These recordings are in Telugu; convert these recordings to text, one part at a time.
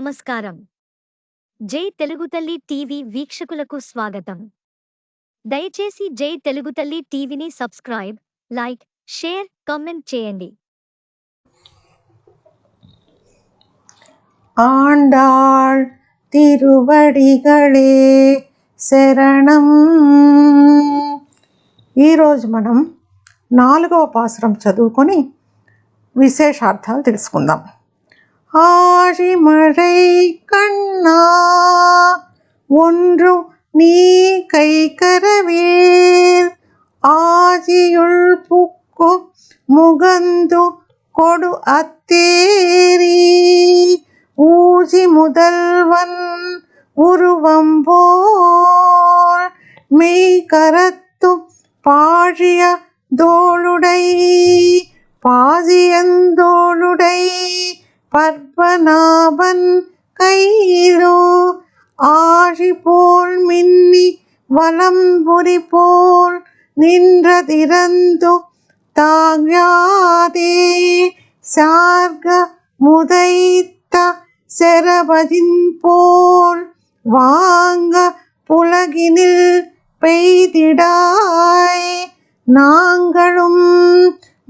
నమస్కారం జై తెలుగు తల్లి టీవీ వీక్షకులకు స్వాగతం దయచేసి జై తెలుగు తల్లి టీవీని సబ్స్క్రైబ్ లైక్ షేర్ కామెంట్ చేయండి ஆண்டாள் తిరువడిగళే శరణం ఈరోజు మనం నాలుగవ పాసురం చదువుకొని విశేషార్థాలు తెలుసుకుందాం ஆழிமழை கண்ணா ஒன்று நீ கை கைக்கரவேல் ஆதியுள் புக்கு முகந்து கொடு அத்தேரி. ஊசி முதல்வன் உருவம் போல் மெய் கரத்து பாழிய தோளுடை பாசியந்தோளுடை பற்பநாபன் கையிலோ ஆழி போல் மின்னி வலம்புரி போல் நின்றதிறந்து தாங்காதே. சார்க முதைத்த செரபதின் போல் வாங்க புலகினில் பெய்திடாய். நாங்களும்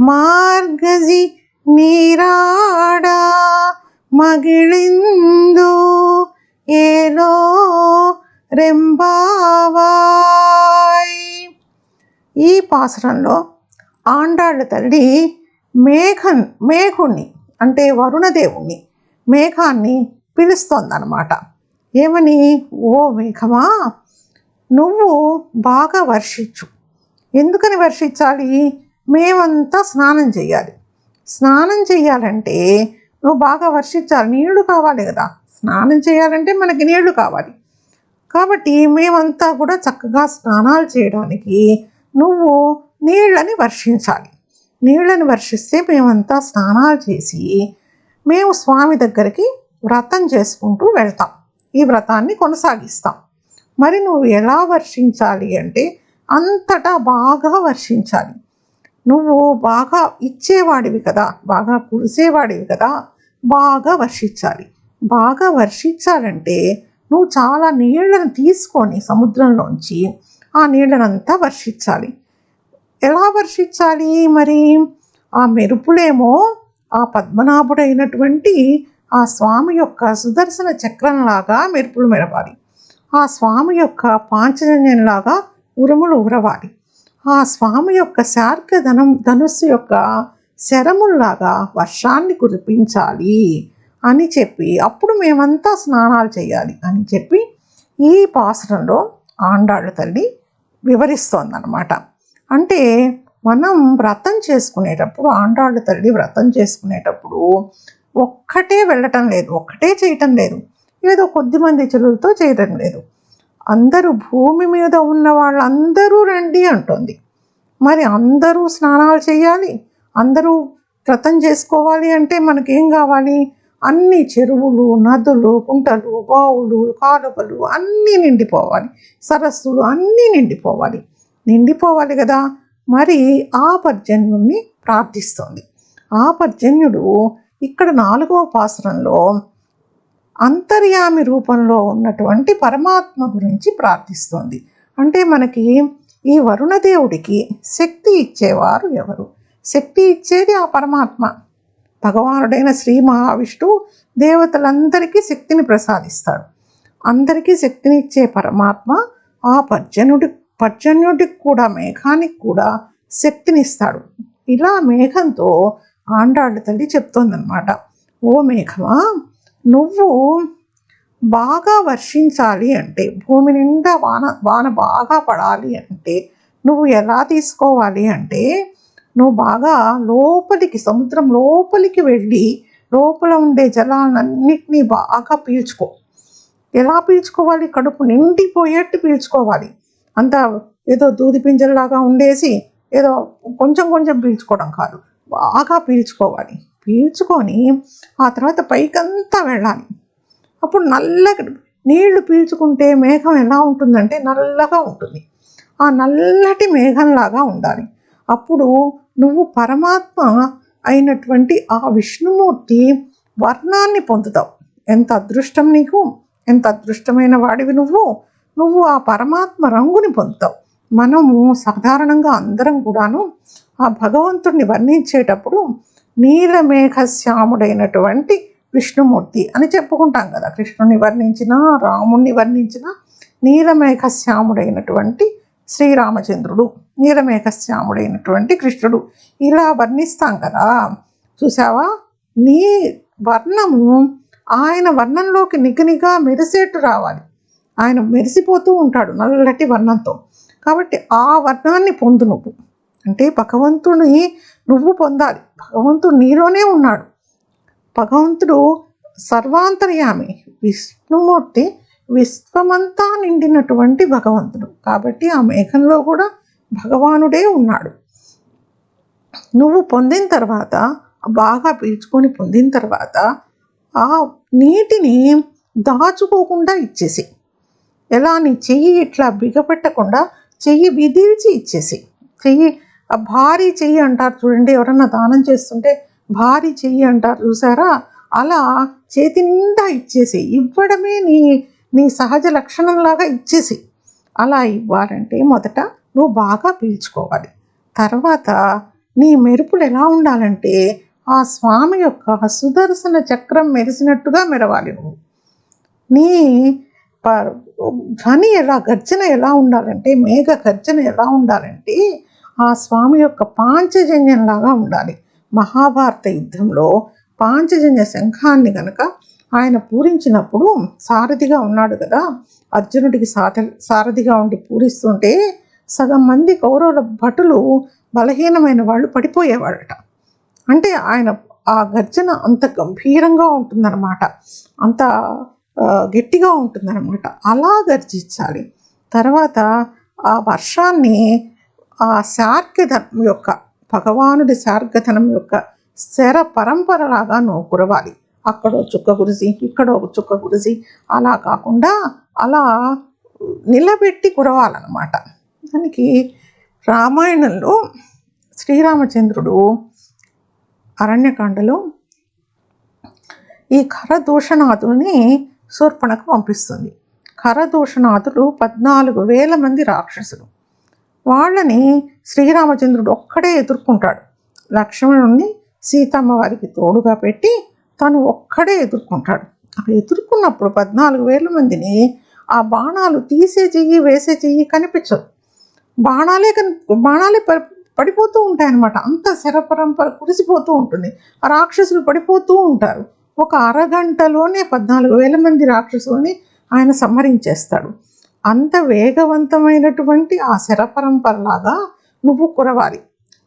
மார்கசி నీరాడా మగిళిందు ఏలో రెంబావాయ్? ఈ పాసరంలో ఆండాళ్ళ తల్లి మేఘన్ మేఘుణ్ణి అంటే వరుణదేవుణ్ణి మేఘాన్ని పిలుస్తోందనమాట ఏమని? ఓ మేఘమా నువ్వు బాగా వర్షించు. ఎందుకని వర్షించాలి? మేమంతా స్నానం చేయాలి. స్నానం చేయాలంటే నువ్వు బాగా వర్షించాలి నీళ్ళు కావాలి కదా. స్నానం చేయాలంటే మనకి నీళ్ళు కావాలి. కాబట్టి మేమంతా కూడా చక్కగా స్నానాలు చేయడానికి నువ్వు నీళ్ళని వర్షించాలి. నీళ్ళని వర్షిస్తే మేమంతా స్నానాలు చేసి మేము స్వామి దగ్గరికి వ్రతం చేసుకుంటూ వెళ్తాం. ఈ వ్రతాన్ని కొనసాగిస్తాం. మరి నువ్వు ఎలా వర్షించాలి అంటే అంతటా బాగా వర్షించాలి. నువ్వు బాగా ఇచ్చేవాడివి కదా బాగా కురిసేవాడివి కదా బాగా వర్షించాలి. బాగా వర్షించాలంటే నువ్వు చాలా నీళ్ళను తీసుకొని సముద్రంలోంచి ఆ నీళ్ళనంతా వర్షించాలి. ఎలా వర్షించాలి మరి? ఆ మెరుపులేమో ఆ పద్మనాభుడైనటువంటి ఆ స్వామి యొక్క సుదర్శన చక్రంలాగా మెరుపులు మెరవాలి ఆ స్వామి యొక్క పాంచజన్యంలాగా ఉరుములు ఉరవాలి. ఆ స్వామి యొక్క శార్క ధనం ధనుస్సు యొక్క శరముల్లాగా వర్షాన్ని కురిపించాలి అని చెప్పి అప్పుడు మేమంతా స్నానాలు చేయాలి అని చెప్పి ఈ పాసరంలో ఆండాళ్ళ తల్లి వివరిస్తోందనమాట అంటే మనం వ్రతం చేసుకునేటప్పుడు ఆండాళ్ళ తల్లి వ్రతం చేసుకునేటప్పుడు ఒక్కటే వెళ్ళటం లేదు ఒక్కటే చేయటం లేదు. ఏదో కొద్దిమంది చెలులతో చేయటం లేదు. అందరూ భూమి మీద ఉన్న వాళ్ళందరూ రండి అంటుంది. మరి అందరూ స్నానాలు చేయాలి అందరూ వ్రతం చేసుకోవాలి అంటే మనకేం కావాలి? అన్ని చెరువులు నదులు కుంటలు బావులు కాలువలు అన్నీ నిండిపోవాలి. సరస్సులు అన్నీ నిండిపోవాలి. నిండిపోవాలి కదా? మరి ఆ పర్జన్యుణ్ణి ప్రార్థిస్తుంది. ఆ పర్జన్యుడు ఇక్కడ నాలుగవ పాసరంలో అంతర్యామి రూపంలో ఉన్నటువంటి పరమాత్మ గురించి ప్రార్థిస్తోంది. అంటే మనకి ఈ వరుణదేవుడికి శక్తి ఇచ్చేవారు ఎవరు? శక్తి ఇచ్చేది ఆ పరమాత్మ. భగవానుడైన శ్రీ మహావిష్ణువు దేవతలందరికీ శక్తిని ప్రసాదిస్తాడు. అందరికీ శక్తిని ఇచ్చే పరమాత్మ ఆ పర్జనుడి పర్జన్యుడికి కూడా మేఘానికి కూడా శక్తినిస్తాడు. ఇలా మేఘంతో ఆండాళ్ళ తల్లి చెప్తోందనమాట ఓ మేఘమా నువ్వు బాగా వర్షించాలి అంటే భూమి నిండా వాన వాన బాగా పడాలి అంటే నువ్వు ఎలా తీసుకోవాలి అంటే నువ్వు బాగా లోపలికి సముద్రం లోపలికి వెళ్ళి లోపల ఉండే జలాలన్నింటినీ బాగా పీల్చుకో. ఎలా పీల్చుకోవాలి? కడుపు నిండిపోయేట్టు పీల్చుకోవాలి. అంత ఏదో దూది పింజల్లాగా ఉండేసి ఏదో కొంచెం కొంచెం పీల్చుకోవడం కాదు బాగా పీల్చుకోవాలి. పీల్చుకొని ఆ తర్వాత పైకంతా వెళ్ళాలి. అప్పుడు నల్లగా నీళ్ళు పీల్చుకుంటే మేఘం ఎలా ఉంటుందంటే నల్లగా ఉంటుంది. ఆ నల్లటి మేఘంలాగా ఉండాలి. అప్పుడు నువ్వు పరమాత్మ అయినటువంటి ఆ విష్ణుమూర్తి వర్ణాన్ని పొందుతావు. ఎంత అదృష్టం నీకు ఎంత అదృష్టమైన వాడివి నువ్వు నువ్వు ఆ పరమాత్మ రంగుని పొందుతావు. మనము సాధారణంగా అందరం కూడాను ఆ భగవంతుడిని వర్ణించేటప్పుడు నీలమేఘశ్యాముడైనటువంటి విష్ణుమూర్తి అని చెప్పుకుంటాం కదా. కృష్ణుని వర్ణించిన రాముణ్ణి వర్ణించిన నీలమేఘశ్యాముడైనటువంటి శ్రీరామచంద్రుడు నీలమేఘశ్యాముడైనటువంటి కృష్ణుడు ఇలా వర్ణిస్తాం కదా. చూసావా నీ వర్ణము ఆయన వర్ణంలోకి నిగనిగా మెరిసేట్టు రావాలి. ఆయన మెరిసిపోతూ ఉంటాడు నల్లటి వర్ణంతో. కాబట్టి ఆ వర్ణాన్ని పొందు నువ్వు. అంటే భగవంతుని నువ్వు పొందాలి. భగవంతుడు నీలోనే ఉన్నాడు. భగవంతుడు సర్వాంతర్యామి విష్ణుమూర్తి విశ్వమంతా నిండినటువంటి భగవంతుడు. కాబట్టి ఆ మేఘంలో కూడా భగవానుడే ఉన్నాడు. నువ్వు పొందిన తర్వాత బాగా పీల్చుకొని పొందిన తర్వాత ఆ నీటిని దాచుకోకుండా ఇచ్చేసి ఎలా నీ చెయ్యి ఇట్లా బిగపెట్టకుండా చెయ్యి విదిల్చి ఇచ్చేసి చెయ్యి ఆ భారీ చెయ్యి అంటారు చూడండి ఎవరన్నా దానం చేస్తుంటే భారీ చెయ్యి అంటారు చూసారా? అలా చేతి నిండా ఇచ్చేసి ఇవ్వడమే నీ నీ సహజ లక్షణంలాగా ఇచ్చేసి అలా ఇవ్వాలంటే మొదట నువ్వు బాగా పీల్చుకోవాలి. తర్వాత నీ మెరుపులు ఎలా ఉండాలంటే ఆ స్వామి యొక్క సుదర్శన చక్రం మెరిసినట్టుగా మెరవాలి నువ్వు. నీ ధ్వని ఎలా గర్జన ఎలా ఉండాలంటే మేఘ గర్జన ఎలా ఉండాలంటే ఆ స్వామి యొక్క పాంచజన్యంలాగా ఉండాలి. మహాభారత యుద్ధంలో పాంచజన్య శంఖాన్ని గనక ఆయన పూరించినప్పుడు సారథిగా ఉన్నాడు కదా. అర్జునుడికి సార సారథిగా ఉండి పూరిస్తుంటే సగం మంది కౌరవుల భటులు బలహీనమైన వాళ్ళు పడిపోయేవాడట అంటే ఆయన ఆ గర్జన అంత గంభీరంగా ఉంటుందన్నమాట. అంత గట్టిగా ఉంటుందన్నమాట. అలా గర్జించాలి. తర్వాత ఆ వర్షాన్ని ఆ శార్గధనం యొక్క భగవానుడి శార్గధనం యొక్క శర పరంపరలాగా నువ్వు కురవాలి. చుక్క గురిసి ఇక్కడో ఒక చుక్క గురిసి అలా కాకుండా అలా నిలబెట్టి కురవాలన్నమాట. దానికి రామాయణంలో శ్రీరామచంద్రుడు అరణ్యకాండలో ఈ ఖరదూషణాదుల్ని శూర్పణకు పంపిస్తుంది. ఖరదూషణాదులు పద్నాలుగు వేల మంది రాక్షసులు. వాళ్ళని శ్రీరామచంద్రుడు ఒక్కడే ఎదుర్కొంటాడు. లక్ష్మణుణ్ణి సీతమ్మ వారికి తోడుగా పెట్టి తను ఒక్కడే ఎదుర్కొంటాడు. అక్కడ ఎదుర్కొన్నప్పుడు పద్నాలుగు వేల మందిని ఆ బాణాలు తీసే చెయ్యి వేసే చెయ్యి కనిపించదు. బాణాలే కని బాణాలే పడి పడిపోతూ ఉంటాయి అంత శరపరంపర కురిసిపోతూ ఉంటుంది. ఆ రాక్షసులు పడిపోతూ ఉంటారు. ఒక అరగంటలోనే పద్నాలుగు వేల మంది రాక్షసుల్ని ఆయన సంహరించేస్తాడు. అంత వేగవంతమైనటువంటి ఆ శరపరంపరలాగా నువ్వు కురవాలి.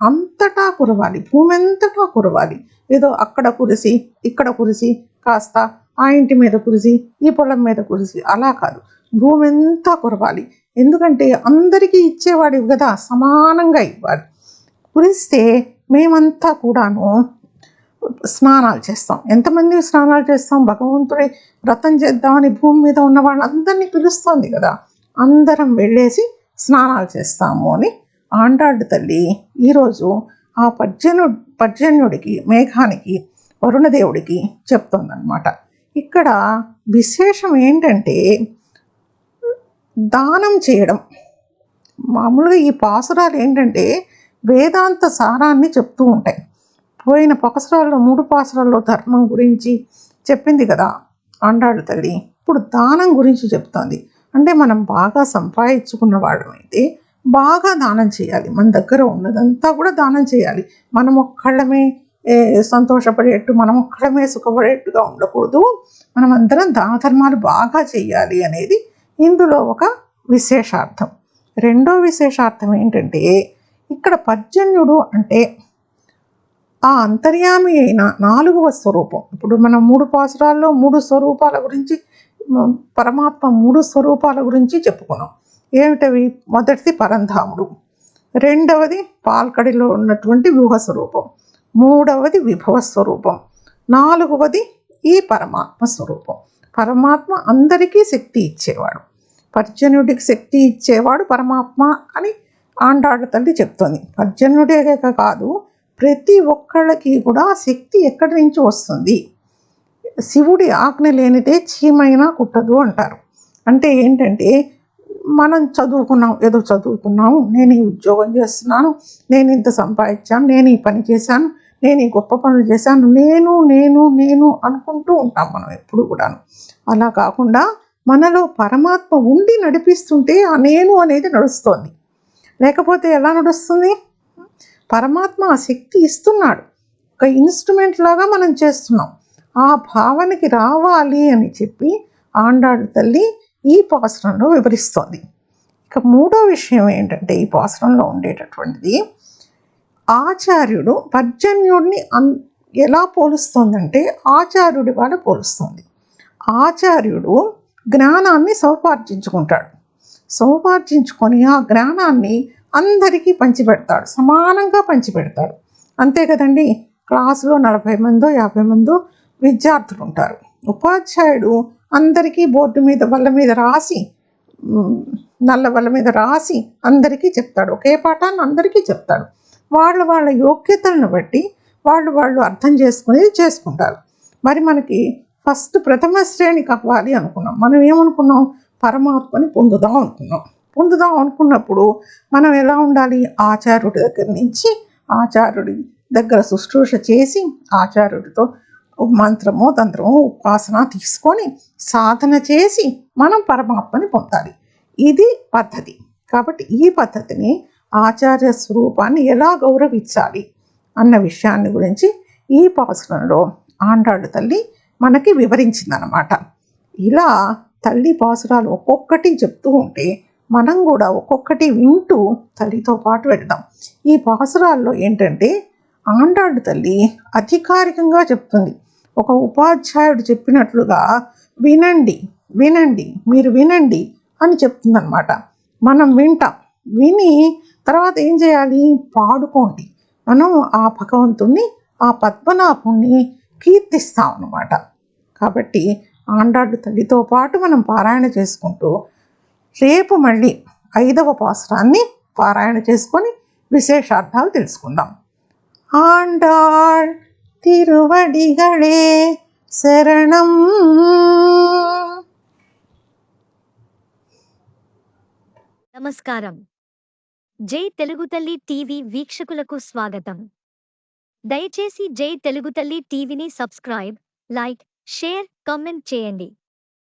అంతటా కురవాలి. భూమి అంతటా కురవాలి. ఏదో అక్కడ కురిసి ఇక్కడ కురిసి కాస్త ఆ ఇంటి మీద కురిసి ఈ పొలం మీద కురిసి అలా కాదు. భూమి అంతా కురవాలి. ఎందుకంటే అందరికీ ఇచ్చేవాడివి కదా సమానంగా ఇవ్వాలి. కురిస్తే మేమంతా కూడాను స్నానాలు చేస్తాం. ఎంతమంది స్నానాలు చేస్తాం? భగవంతుడి వ్రతం చేద్దామని భూమి మీద ఉన్న వాళ్ళందరినీ పిలుస్తోంది కదా. అందరం వెళ్ళేసి స్నానాలు చేస్తాము అని ఆండాడు తల్లి. ఈరోజు ఆ పర్జను పర్జన్యుడికి మేఘానికి వరుణదేవుడికి చెప్తోందనమాట ఇక్కడ విశేషం ఏంటంటే దానం చేయడం. మామూలుగా ఈ పాసురాలు ఏంటంటే వేదాంత సారాన్ని చెప్తూ ఉంటాయి. పోయిన పాసురాల్లో మూడు పాసురాల్లో ధర్మం గురించి చెప్పింది కదా. ఆండాడు తల్లి. ఇప్పుడు దానం గురించి చెప్తోంది. అంటే మనం బాగా సంపాదించుకున్న వాళ్ళమైతే బాగా దానం చేయాలి. మన దగ్గర ఉన్నదంతా కూడా దానం చేయాలి. మనం ఒక్కళ్ళమే సంతోషపడేట్టు మనం ఒక్కడమే సుఖపడేట్టుగా ఉండకూడదు. మనం అందరం దాన ధర్మాలు బాగా చేయాలి అనేది ఇందులో ఒక విశేషార్థం. రెండో విశేషార్థం ఏంటంటే ఇక్కడ పర్జన్యుడు అంటే ఆ అంతర్యామి అయిన నాలుగవ స్వరూపం. ఇప్పుడు మనం మూడు పాసురాల్లో మూడు స్వరూపాల గురించి పరమాత్మ మూడు స్వరూపాల గురించి చెప్పుకున్నాం. ఏమిటవి? మొదటిది పరంధాముడు. రెండవది పాల్కడిలో ఉన్నటువంటి వ్యూహ స్వరూపం. మూడవది విభవ స్వరూపం. నాలుగవది ఈ పరమాత్మ స్వరూపం. పరమాత్మ అందరికీ శక్తి ఇచ్చేవాడు. పర్జన్యుడికి శక్తి ఇచ్చేవాడు పరమాత్మ అని ఆండాళ్ళ తల్లి చెప్తోంది. పర్జన్యుడే కాదు ప్రతి ఒక్కళ్ళకి కూడా శక్తి ఎక్కడి నుంచి వస్తుంది? శివుడి ఆజ్ఞ లేనిదే చీమైనా కుట్టదు అంటారు. అంటే ఏంటంటే మనం చదువుకున్నాం ఏదో చదువుకున్నాము నేను ఈ ఉద్యోగం చేస్తున్నాను నేను ఇంత సంపాదించాను నేను ఈ పని చేశాను నేను ఈ గొప్ప పనులు చేశాను నేను నేను నేను అనుకుంటూ ఉంటాం మనం ఎప్పుడు కూడాను. అలా కాకుండా మనలో పరమాత్మ ఉండి నడిపిస్తుంటే ఆ నేను అనేది నడుస్తోంది. లేకపోతే ఎలా నడుస్తుంది? పరమాత్మ ఆ శక్తి ఇస్తున్నాడు. ఒక ఇన్స్ట్రుమెంట్ లాగా మనం చేస్తున్నాం. ఆ భావనకి రావాలి అని చెప్పి ఆండాడు తల్లి ఈ పాసరంలో వివరిస్తోంది. ఇక మూడో విషయం ఏంటంటే ఈ పాసరంలో ఉండేటటువంటిది ఆచార్యుడు పర్జన్యుడిని అన్ ఎలా పోలుస్తోందంటే ఆచార్యుడి వాళ్ళ పోలుస్తుంది. ఆచార్యుడు జ్ఞానాన్ని సౌపార్జించుకుంటాడు సౌపార్జించుకొని ఆ జ్ఞానాన్ని అందరికీ పంచిపెడతాడు. సమానంగా పంచిపెడతాడు. అంతే కదండి? క్లాసులో నలభై మందో యాభై మందో విద్యార్థులు ఉంటారు. ఉపాధ్యాయుడు అందరికీ బోర్డు మీద వల్ల మీద రాసి నల్ల వల్ల మీద రాసి అందరికీ చెప్తాడు. ఒకే పాఠాన్ని అందరికీ చెప్తాడు. వాళ్ళ వాళ్ళ యోగ్యతలను బట్టి వాళ్ళు వాళ్ళు అర్థం చేసుకునేది చేసుకుంటారు. మరి మనకి ఫస్ట్ ప్రథమ శ్రేణి కావాలి అనుకున్నాం. మనం ఏమనుకున్నాం? పరమాత్మని పొందుదాం అనుకున్నాం. పొందుదాం అనుకున్నప్పుడు మనం ఎలా ఉండాలి? ఆచార్యుడి దగ్గర నుంచి ఆచార్యుడి దగ్గర శుశ్రూష చేసి ఆచార్యుడితో మంత్రమో తంత్రమో ఉపాసన తీసుకొని సాధన చేసి మనం పరమాత్మని పొందాలి. ఇది పద్ధతి. కాబట్టి ఈ పద్ధతిని ఆచార్య స్వరూపాన్ని ఎలా గౌరవించాలి అన్న విషయాన్ని గురించి ఈ పాసురంలో ఆండాడు తల్లి మనకి వివరించిందనమాట ఇలా తల్లి పాసురాలు ఒక్కొక్కటి చెప్తూ ఉంటే మనం కూడా ఒక్కొక్కటి వింటూ తల్లితో పాటు వెళ్దాం. ఈ పాసురాల్లో ఏంటంటే ఆండాడు తల్లి అధికారికంగా చెప్తుంది. ఒక ఉపాధ్యాయుడు చెప్పినట్లుగా వినండి వినండి మీరు వినండి అని చెప్తుందనమాట మనం వింటాం. విని తర్వాత ఏం చేయాలి? పాడుకోండి. మనం ఆ భగవంతుణ్ణి ఆ పద్మనాభుణ్ణి కీర్తిస్తాం అన్నమాట. కాబట్టి ఆండాడు తల్లితో పాటు మనం పారాయణ చేసుకుంటూ రేపు మళ్ళీ ఐదవ పాసురాన్ని పారాయణ చేసుకొని విశేషార్థాలు తెలుసుకుందాం. ఆండాళ్ తిరువడిగళే శరణం. నమస్కారం. జై తెలుగు తల్లి టీవీ వీక్షకులకు స్వాగతం. దయచేసి జై తెలుగు తల్లి టీవీని సబ్స్క్రైబ్ లైక్ షేర్ కామెంట్ చేయండి.